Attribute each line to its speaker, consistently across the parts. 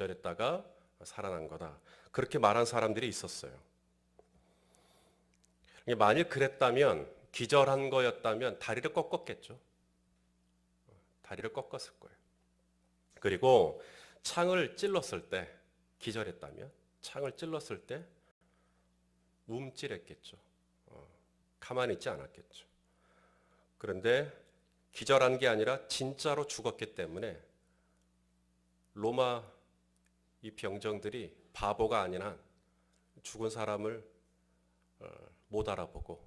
Speaker 1: 기절했다가 살아난 거다. 그렇게 말한 사람들이 있었어요. 만일 그랬다면 기절한 거였다면 다리를 꺾었겠죠. 다리를 꺾었을 거예요. 그리고 창을 찔렀을 때 기절했다면 창을 찔렀을 때 움찔했겠죠. 어, 가만히 있지 않았겠죠. 그런데 기절한 게 아니라 진짜로 죽었기 때문에 로마 이 병정들이 바보가 아닌 한 죽은 사람을 어, 못 알아보고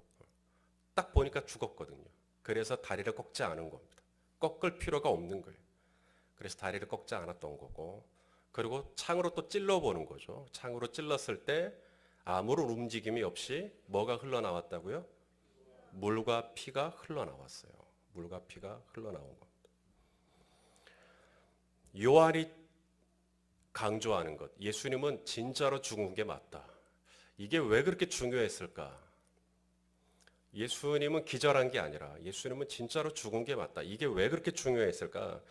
Speaker 1: 딱 보니까 죽었거든요. 그래서 다리를 꺾지 않은 겁니다. 꺾을 필요가 없는 거예요. 그래서 다리를 꺾지 않았던 거고 그리고 창으로 또 찔러 보는 거죠. 창으로 찔렀을 때 아무런 움직임이 없이 뭐가 흘러나왔다고요? 물과 피가 흘러나왔어요. 물과 피가 흘러나온 겁니다. 요한이 강조하는 것, 예수님은 진짜로 죽은 게 맞다. 이게 왜 그렇게 중요했을까? 예수님은 기절한 게 아니라 예수님은 진짜로 죽은 게 맞다. 이게 왜 그렇게 중요했을까?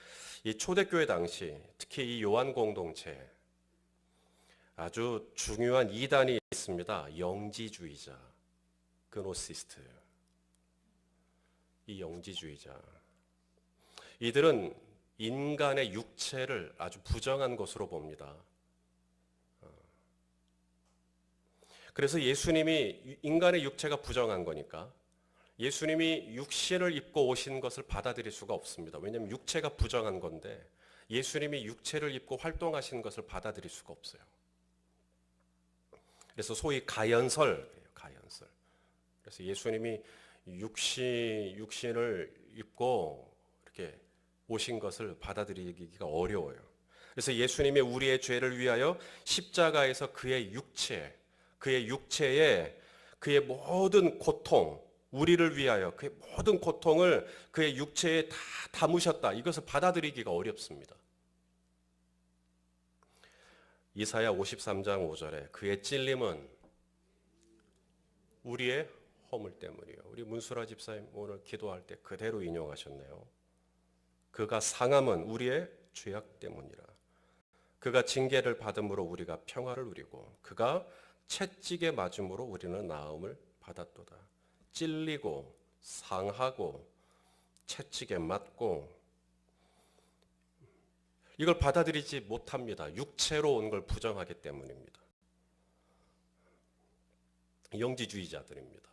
Speaker 1: 이 초대교회 당시 특히 이 요한 공동체 아주 중요한 이단이 있습니다. 영지주의자, 그노시스트. 이 영지주의자. 이들은 인간의 육체를 아주 부정한 것으로 봅니다. 어. 그래서 예수님이 인간의 육체가 부정한 거니까 예수님이 육신을 입고 오신 것을 받아들일 수가 없습니다. 왜냐하면 육체가 부정한 건데 예수님이 육체를 입고 활동하신 것을 받아들일 수가 없어요. 그래서 소위 가연설, 가연설. 그래서 예수님이 육신 육신을 입고 오신 것을 받아들이기가 어려워요. 그래서 예수님이 우리의 죄를 위하여 십자가에서 그의 육체, 그의 육체에 그의 모든 고통, 우리를 위하여 그의 모든 고통을 그의 육체에 다 담으셨다. 이것을 받아들이기가 어렵습니다. 이사야 53장 5절에 그의 찔림은 우리의 허물 때문이요. 우리 문수라 집사님 오늘 기도할 때 그대로 인용하셨네요. 그가 상함은 우리의 죄악 때문이라. 그가 징계를 받음으로 우리가 평화를 누리고 그가 채찍에 맞음으로 우리는 나음을 받았도다. 찔리고 상하고 채찍에 맞고 이걸 받아들이지 못합니다. 육체로 온 걸 부정하기 때문입니다. 영지주의자들입니다.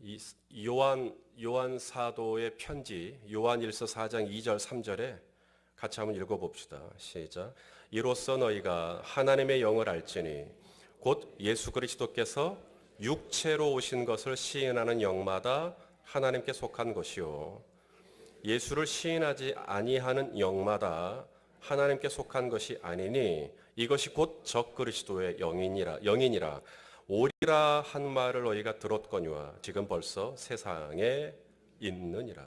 Speaker 1: 이 요한 요한 사도의 편지 요한일서 4장 2절 3절에 같이 한번 읽어 봅시다. 시작. 이로써 너희가 하나님의 영을 알지니 곧 예수 그리스도께서 육체로 오신 것을 시인하는 영마다 하나님께 속한 것이요 예수를 시인하지 아니하는 영마다 하나님께 속한 것이 아니니 이것이 곧 적 그리스도의 영이니라 영이니라 오리라 한 말을 너희가 들었거니와 지금 벌써 세상에 있느니라.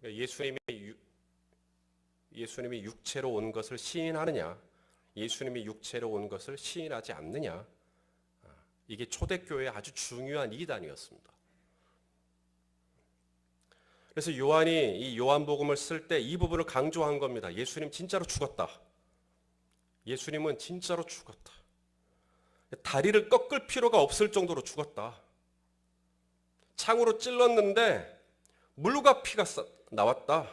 Speaker 1: 그러니까 예수님이 유, 예수님이 육체로 온 것을 시인하느냐, 예수님이 육체로 온 것을 시인하지 않느냐, 아, 이게 초대교회의 아주 중요한 이단이었습니다. 그래서 요한이 이 요한복음을 쓸 때 이 부분을 강조한 겁니다. 예수님 진짜로 죽었다. 예수님은 진짜로 죽었다. 다리를 꺾을 필요가 없을 정도로 죽었다. 창으로 찔렀는데 물과 피가 나왔다.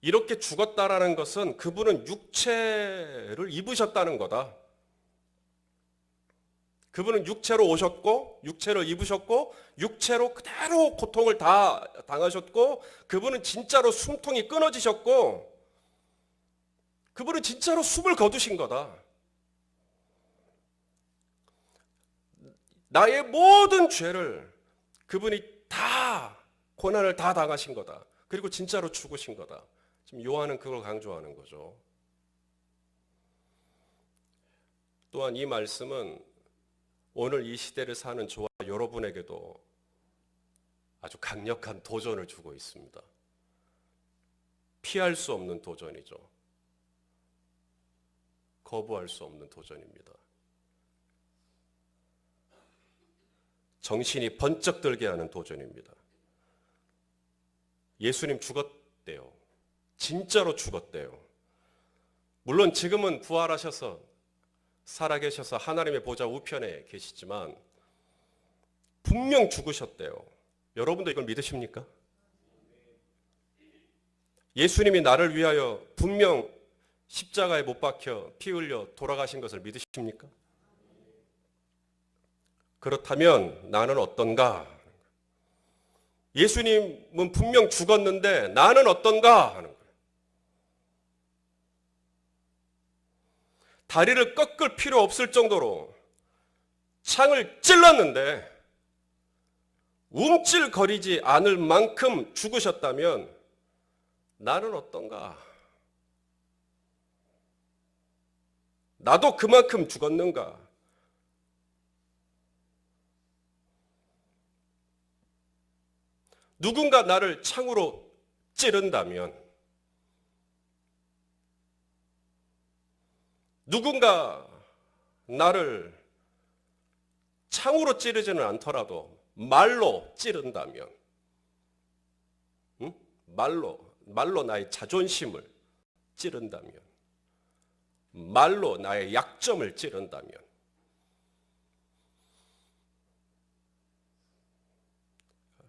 Speaker 1: 이렇게 죽었다라는 것은 그분은 육체를 입으셨다는 거다. 그분은 육체로 오셨고 육체를 입으셨고 육체로 그대로 고통을 다 당하셨고 그분은 진짜로 숨통이 끊어지셨고 그분은 진짜로 숨을 거두신 거다. 나의 모든 죄를 그분이 다 고난을 다 당하신 거다. 그리고 진짜로 죽으신 거다. 지금 요한은 그걸 강조하는 거죠. 또한 이 말씀은 오늘 이 시대를 사는 저와 여러분에게도 아주 강력한 도전을 주고 있습니다. 피할 수 없는 도전이죠. 거부할 수 없는 도전입니다. 정신이 번쩍 들게 하는 도전입니다. 예수님 죽었대요. 진짜로 죽었대요. 물론 지금은 부활하셔서 살아계셔서 하나님의 보좌 우편에 계시지만 분명 죽으셨대요. 여러분도 이걸 믿으십니까? 예수님이 나를 위하여 분명 십자가에 못 박혀 피 흘려 돌아가신 것을 믿으십니까? 그렇다면 나는 어떤가? 예수님은 분명 죽었는데 나는 어떤가? 하는 거예요. 다리를 꺾을 필요 없을 정도로 창을 찔렀는데 움찔거리지 않을 만큼 죽으셨다면 나는 어떤가? 나도 그만큼 죽었는가? 누군가 나를 창으로 찌른다면, 누군가 나를 창으로 찌르지는 않더라도 말로 찌른다면, 응? 말로, 말로 나의 자존심을 찌른다면, 말로 나의 약점을 찌른다면,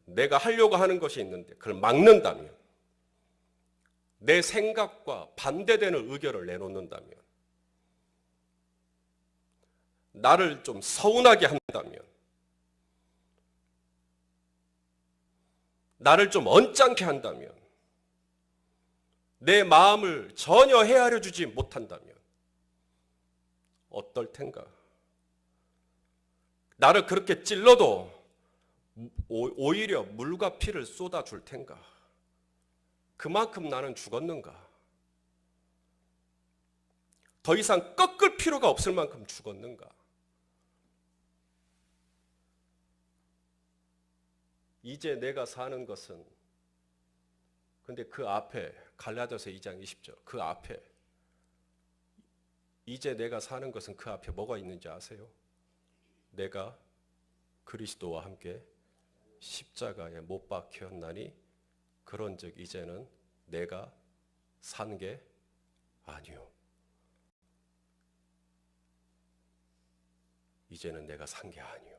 Speaker 1: 내가 하려고 하는 것이 있는데 그걸 막는다면, 내 생각과 반대되는 의견을 내놓는다면, 나를 좀 서운하게 한다면, 나를 좀 언짢게 한다면, 내 마음을 전혀 헤아려 주지 못한다면, 어떨 텐가? 나를 그렇게 찔러도 오- 오히려 물과 피를 쏟아 줄 텐가? 그만큼 나는 죽었는가? 더 이상 꺾을 필요가 없을 만큼 죽었는가? 이제 내가 사는 것은 근데 그 앞에 갈라디아서 2장 20절 그 앞에 이제 내가 사는 것은 그 앞에 뭐가 있는지 아세요? 내가 그리스도와 함께 십자가에 못 박혔나니 그런즉 이제는 내가 산 게 아니요. 이제는 내가 산 게 아니요.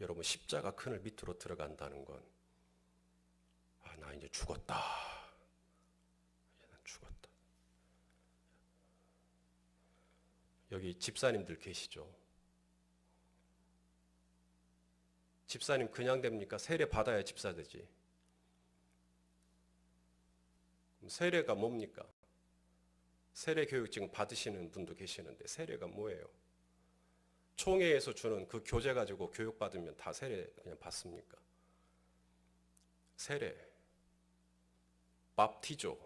Speaker 1: 여러분 십자가 그늘 밑으로 들어간다는 건 아, 나 이제 죽었다. 죽었다. 여기 집사님들 계시죠? 집사님 그냥 됩니까? 세례 받아야 집사 되지. 세례가 뭡니까? 세례 교육 지금 받으시는 분도 계시는데 세례가 뭐예요? 총회에서 주는 그 교재 가지고 교육 받으면 다 세례 그냥 받습니까? 세례, 밥티조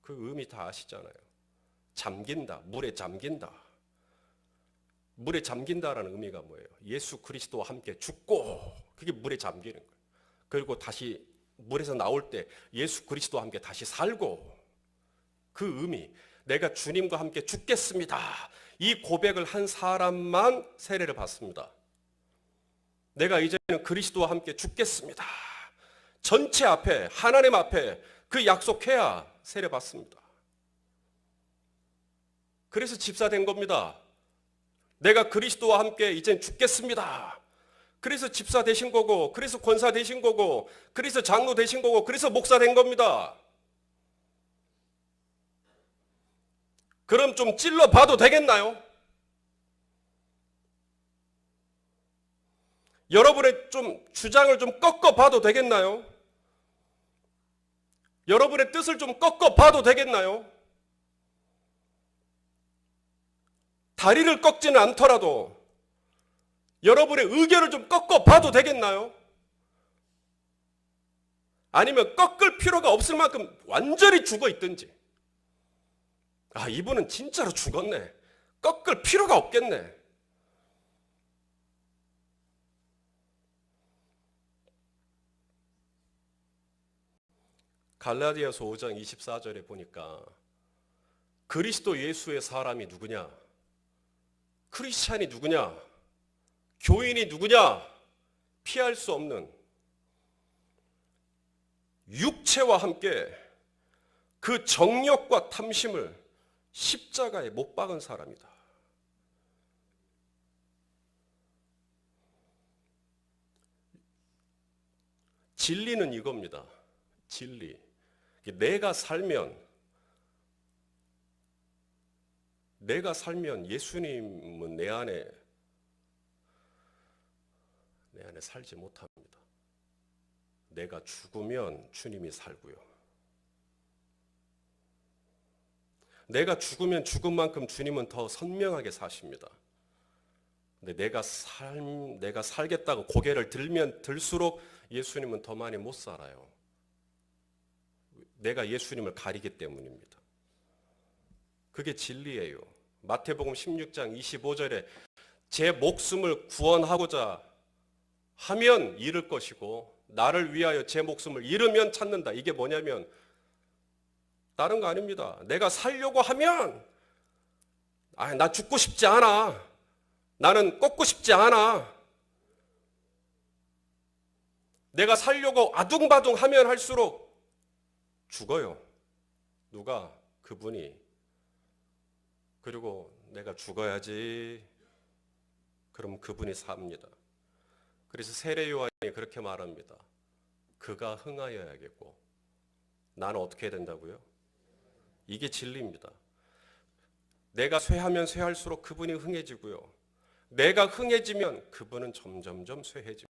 Speaker 1: 그 의미 다 아시잖아요. 잠긴다, 물에 잠긴다. 물에 잠긴다라는 의미가 뭐예요? 예수 그리스도와 함께 죽고 그게 물에 잠기는 거예요. 그리고 다시 물에서 나올 때 예수 그리스도와 함께 다시 살고 그 의미 내가 주님과 함께 죽겠습니다. 이 고백을 한 사람만 세례를 받습니다. 내가 이제는 그리스도와 함께 죽겠습니다. 전체 앞에 하나님 앞에 그 약속해야 세례 받습니다. 그래서 집사 된 겁니다. 내가 그리스도와 함께 이젠 죽겠습니다. 그래서 집사 되신 거고, 그래서 권사 되신 거고, 그래서 장로 되신 거고, 그래서 목사 된 겁니다. 그럼 좀 찔러 봐도 되겠나요? 여러분의 좀 주장을 좀 꺾어 봐도 되겠나요? 여러분의 뜻을 좀 꺾어 봐도 되겠나요? 다리를 꺾지는 않더라도 여러분의 의견을 좀 꺾어 봐도 되겠나요? 아니면 꺾을 필요가 없을 만큼 완전히 죽어 있든지. 아, 이분은 진짜로 죽었네. 꺾을 필요가 없겠네. 갈라디아서 5장 24절에 보니까 그리스도 예수의 사람이 누구냐? 크리스찬이 누구냐? 교인이 누구냐? 피할 수 없는 육체와 함께 그 정욕과 탐심을 십자가에 못 박은 사람이다. 진리는 이겁니다. 진리. 내가 살면 내가 살면 예수님은 내 안에 내 안에 살지 못합니다. 내가 죽으면 주님이 살고요. 내가 죽으면 죽은 만큼 주님은 더 선명하게 사십니다. 근데 내가 삶, 내가 살겠다고 고개를 들면 들수록 예수님은 더 많이 못 살아요. 내가 예수님을 가리기 때문입니다. 그게 진리예요. 마태복음 16장 25절에 제 목숨을 구원하고자 하면 잃을 것이고 나를 위하여 제 목숨을 잃으면 찾는다. 이게 뭐냐면 다른 거 아닙니다. 내가 살려고 하면 아, 나 죽고 싶지 않아. 나는 꺾고 싶지 않아. 내가 살려고 아둥바둥 하면 할수록 죽어요. 누가? 그분이. 그리고 내가 죽어야지. 그럼 그분이 삽니다. 그래서 세례 요한이 그렇게 말합니다. 그가 흥하여야겠고 나는 어떻게 해야 된다고요? 이게 진리입니다. 내가 쇠하면 쇠할수록 그분이 흥해지고요. 내가 흥해지면 그분은 점점점 쇠해집니다.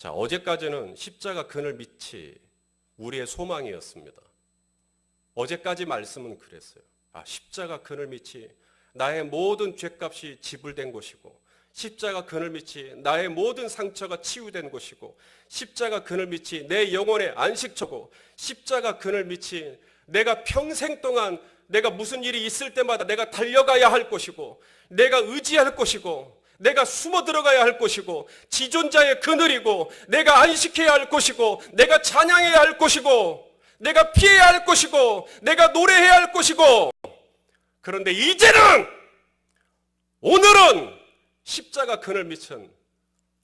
Speaker 1: 자, 어제까지는 십자가 그늘 밑이 우리의 소망이었습니다. 어제까지 말씀은 그랬어요. 아, 십자가 그늘 밑이 나의 모든 죄값이 지불된 곳이고 십자가 그늘 밑이 나의 모든 상처가 치유된 곳이고 십자가 그늘 밑이 내 영혼의 안식처고 십자가 그늘 밑이 내가 평생 동안 내가 무슨 일이 있을 때마다 내가 달려가야 할 곳이고 내가 의지할 곳이고 내가 숨어 들어가야 할 곳이고 지존자의 그늘이고 내가 안식해야 할 곳이고 내가 찬양해야 할 곳이고 내가 피해야 할 곳이고 내가 노래해야 할 곳이고 그런데 이제는 오늘은 십자가 그늘 밑은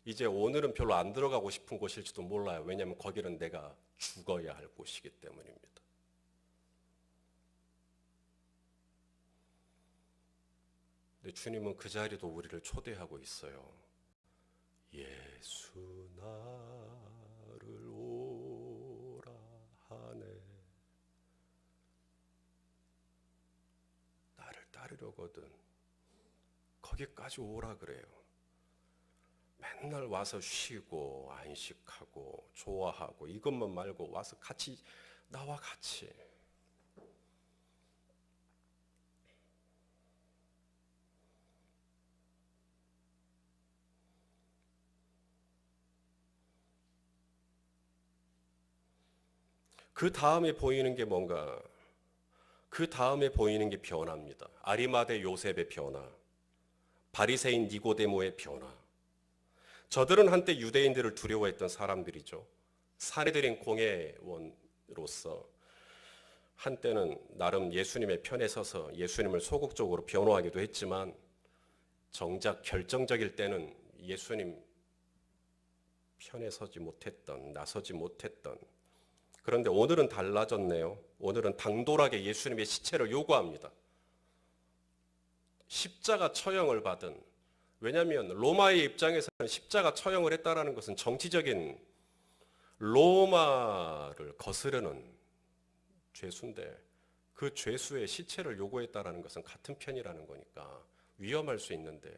Speaker 1: 이제 오늘은 별로 안 들어가고 싶은 곳일지도 몰라요. 왜냐하면 거기는 내가 죽어야 할 곳이기 때문입니다. 근데 주님은 그 자리도 우리를 초대하고 있어요. 예수 나를 오라 하네. 나를 따르려거든. 거기까지 오라 그래요. 맨날 와서 쉬고 안식하고 좋아하고 이것만 말고 와서 같이 나와 같이 그 다음에 보이는 게 뭔가 그 다음에 보이는 게 변화입니다. 아리마대 요셉의 변화. 바리새인 니고데모의 변화. 저들은 한때 유대인들을 두려워했던 사람들이죠. 사내들인 공예원으로서 한때는 나름 예수님의 편에 서서 예수님을 소극적으로 변호하기도 했지만 정작 결정적일 때는 예수님 편에 서지 못했던 나서지 못했던 그런데 오늘은 달라졌네요. 오늘은 당돌하게 예수님의 시체를 요구합니다. 십자가 처형을 받은 왜냐하면 로마의 입장에서는 십자가 처형을 했다라는 것은 정치적인 로마를 거스르는 죄수인데 그 죄수의 시체를 요구했다라는 것은 같은 편이라는 거니까 위험할 수 있는데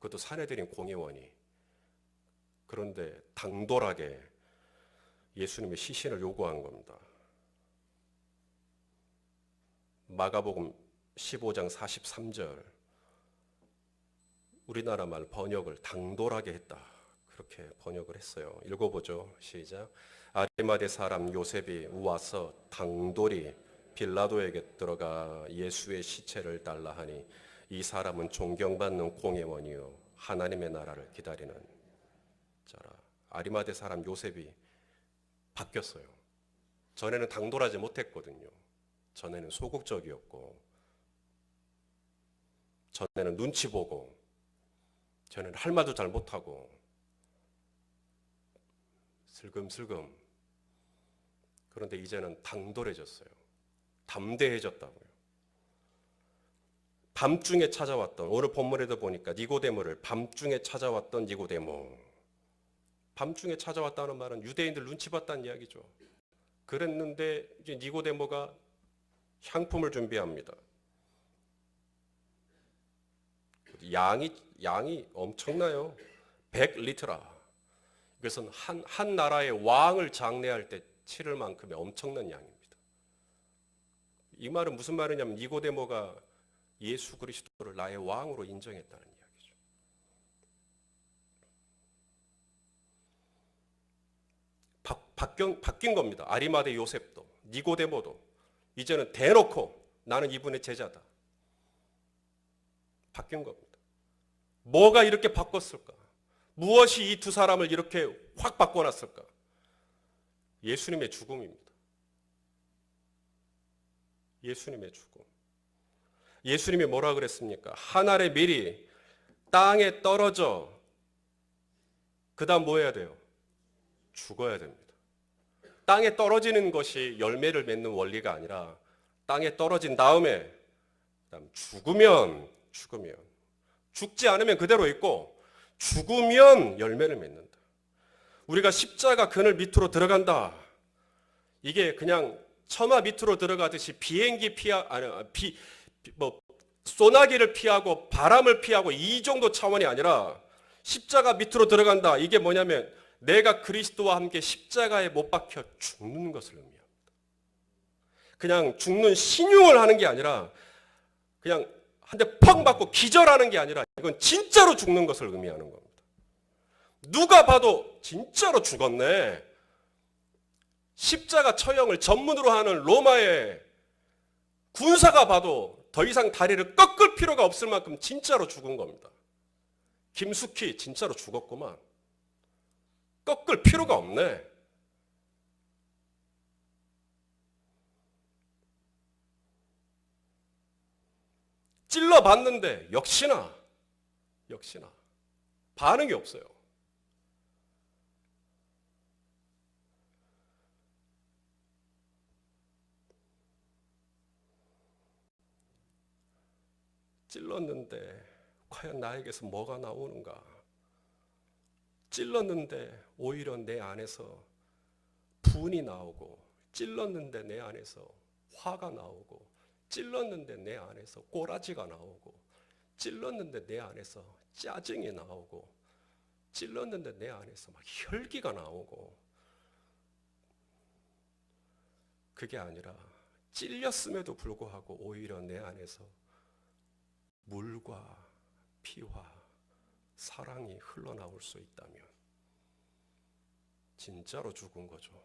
Speaker 1: 그것도 사내들인 공예원이 그런데 당돌하게 예수님의 시신을 요구한 겁니다. 마가복음 15장 43절 우리나라 말 번역을 당돌하게 했다. 그렇게 번역을 했어요. 읽어보죠. 시작. 아리마대 사람 요셉이 와서 당돌이 빌라도에게 들어가 예수의 시체를 달라 하니 이 사람은 존경받는 공예원이요 하나님의 나라를 기다리는 자라. 아리마대 사람 요셉이 바뀌었어요. 전에는 당돌하지 못했거든요. 전에는 소극적이었고 전에는 눈치 보고 저는 할 말도 잘 못하고 슬금슬금 그런데 이제는 당돌해졌어요. 담대해졌다고요. 밤중에 찾아왔던 오늘 본문에도 보니까 니고데모를 밤중에 찾아왔던 니고데모. 밤중에 찾아왔다는 말은 유대인들 눈치 봤다는 이야기죠. 그랬는데 이제 니고데모가 향품을 준비합니다. 양이 양이 엄청나요. 100리터라. 이것은 한, 한 나라의 왕을 장례할 때 치를 만큼의 엄청난 양입니다. 이 말은 무슨 말이냐면 니고데모가 예수 그리스도를 나의 왕으로 인정했다는 이야기죠. 바, 바뀐, 바뀐 겁니다. 아리마대 요셉도 니고데모도 이제는 대놓고 나는 이분의 제자다. 바뀐 겁니다. 뭐가 이렇게 바꿨을까? 무엇이 이 두 사람을 이렇게 확 바꿔놨을까? 예수님의 죽음입니다. 예수님의 죽음. 예수님이 뭐라 그랬습니까? 한 알의 밀이 땅에 떨어져 그다음 뭐 해야 돼요? 죽어야 됩니다. 땅에 떨어지는 것이 열매를 맺는 원리가 아니라 땅에 떨어진 다음에 죽으면 죽으면 죽지 않으면 그대로 있고 죽으면 열매를 맺는다. 우리가 십자가 그늘 밑으로 들어간다. 이게 그냥 처마 밑으로 들어가듯이 비행기 피하 아니 비, 비- 뭐 소나기를 피하고 바람을 피하고 이 정도 차원이 아니라 십자가 밑으로 들어간다. 이게 뭐냐면 내가 그리스도와 함께 십자가에 못 박혀 죽는 것을 의미합니다. 그냥 죽는 신용을 하는 게 아니라 그냥 한 대펑 맞고 기절하는 게 아니라 이건 진짜로 죽는 것을 의미하는 겁니다. 누가 봐도 진짜로 죽었네. 십자가 처형을 전문으로 하는 로마의 군사가 봐도 더 이상 다리를 꺾을 필요가 없을 만큼 진짜로 죽은 겁니다. 김숙희 진짜로 죽었구만. 꺾을 필요가 없네. 찔러 봤는데 역시나 역시나 반응이 없어요. 찔렀는데 과연 나에게서 뭐가 나오는가? 찔렀는데 오히려 내 안에서 분이 나오고 찔렀는데 내 안에서 화가 나오고 찔렀는데 내 안에서 꼬라지가 나오고 찔렀는데 내 안에서 짜증이 나오고 찔렀는데 내 안에서 막 혈기가 나오고. 그게 아니라 찔렸음에도 불구하고 오히려 내 안에서 물과 피와 사랑이 흘러나올 수 있다면 진짜로 죽은 거죠.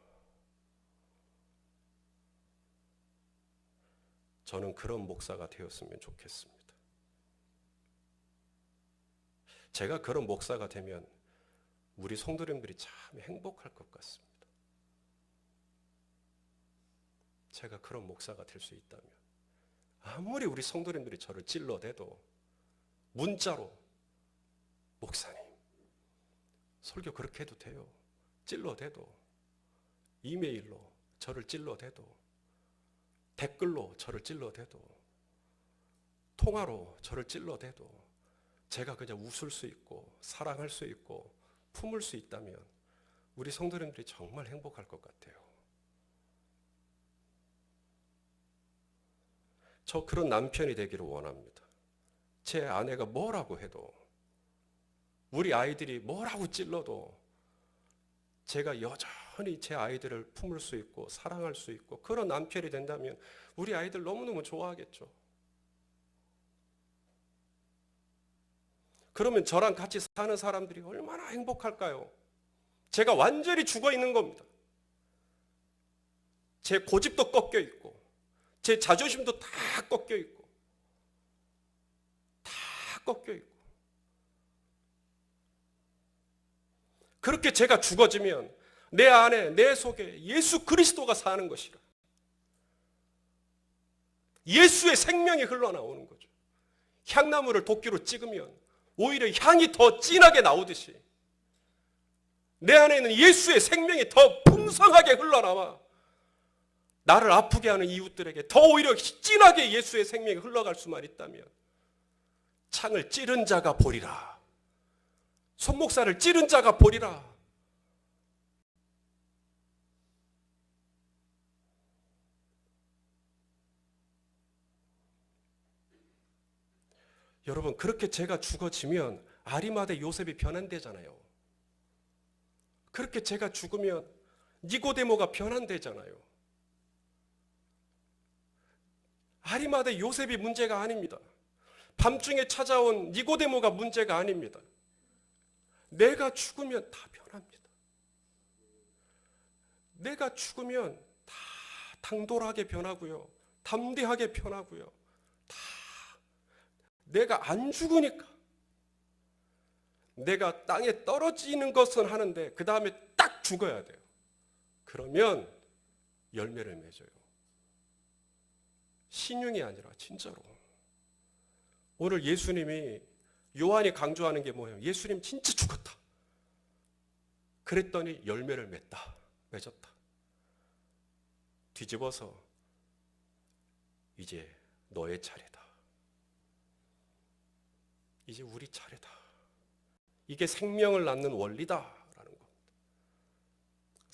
Speaker 1: 저는 그런 목사가 되었으면 좋겠습니다. 제가 그런 목사가 되면 우리 성도님들이 참 행복할 것 같습니다. 제가 그런 목사가 될 수 있다면 아무리 우리 성도님들이 저를 찔러대도 문자로 목사님 설교 그렇게 해도 돼요. 찔러대도 이메일로 저를 찔러대도 댓글로 저를 찔러대도 통화로 저를 찔러대도 제가 그냥 웃을 수 있고 사랑할 수 있고 품을 수 있다면 우리 성도님들이 정말 행복할 것 같아요. 저 그런 남편이 되기를 원합니다. 제 아내가 뭐라고 해도 우리 아이들이 뭐라고 찔러도 제가 여전히 제 아이들을 품을 수 있고 사랑할 수 있고 그런 남편이 된다면 우리 아이들 너무너무 좋아하겠죠. 그러면 저랑 같이 사는 사람들이 얼마나 행복할까요? 제가 완전히 죽어 있는 겁니다. 제 고집도 꺾여 있고, 제 자존심도 다 꺾여 있고, 다 꺾여 있고. 그렇게 제가 죽어지면 내 안에, 내 속에 예수 그리스도가 사는 것이라. 예수의 생명이 흘러나오는 거죠. 향나무를 도끼로 찍으면 오히려 향이 더 진하게 나오듯이 내 안에 있는 예수의 생명이 더 풍성하게 흘러나와 나를 아프게 하는 이웃들에게 더 오히려 진하게 예수의 생명이 흘러갈 수만 있다면 창을 찌른 자가 보리라. 손목살을 찌른 자가 보리라. 여러분 그렇게 제가 죽어지면 아리마대 요셉이 변환되잖아요. 그렇게 제가 죽으면 니고데모가 변환되잖아요. 아리마대 요셉이 문제가 아닙니다. 밤중에 찾아온 니고데모가 문제가 아닙니다. 내가 죽으면 다 변합니다. 내가 죽으면 다 당돌하게 변하고요. 담대하게 변하고요. 다 내가 안 죽으니까 내가 땅에 떨어지는 것은 하는데 그 다음에 딱 죽어야 돼요. 그러면 열매를 맺어요. 신용이 아니라 진짜로. 오늘 예수님이 요한이 강조하는 게 뭐예요? 예수님 진짜 죽었다. 그랬더니 열매를 맺다. 맺었다. 뒤집어서 이제 너의 차례다. 이제 우리 차례다. 이게 생명을 낳는 겁니다.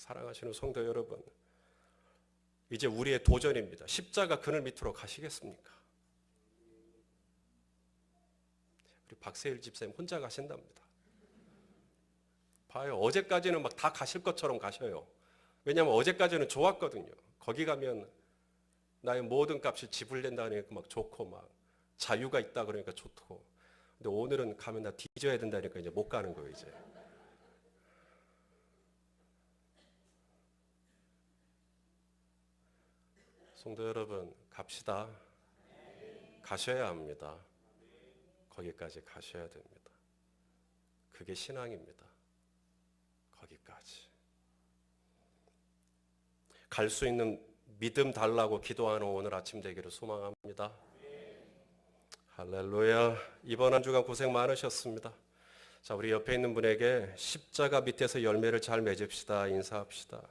Speaker 1: 사랑하시는 성도 여러분, 이제 우리의 도전입니다. 십자가 그늘 밑으로 가시겠습니까? 우리 박세일 집사님 혼자 가신답니다. 봐요. 어제까지는 막 다 가실 것처럼 가셔요. 왜냐하면 어제까지는 좋았거든요. 거기 가면 나의 모든 값이 지불된다니까 막 좋고 막 자유가 있다 그러니까 좋고. 근데 오늘은 가면 나 뒤져야 된다니까 이제 못 가는 거예요, 이제. 성도 여러분, 갑시다. 가셔야 합니다. 거기까지 가셔야 됩니다. 그게 신앙입니다. 거기까지. 갈 수 있는 믿음 달라고 기도하는 오늘 아침 되기를 소망합니다. 할렐루야. 이번 한 주간 고생 많으셨습니다. 자, 우리 옆에 있는 분에게 십자가 밑에서 열매를 잘 맺읍시다. 인사합시다.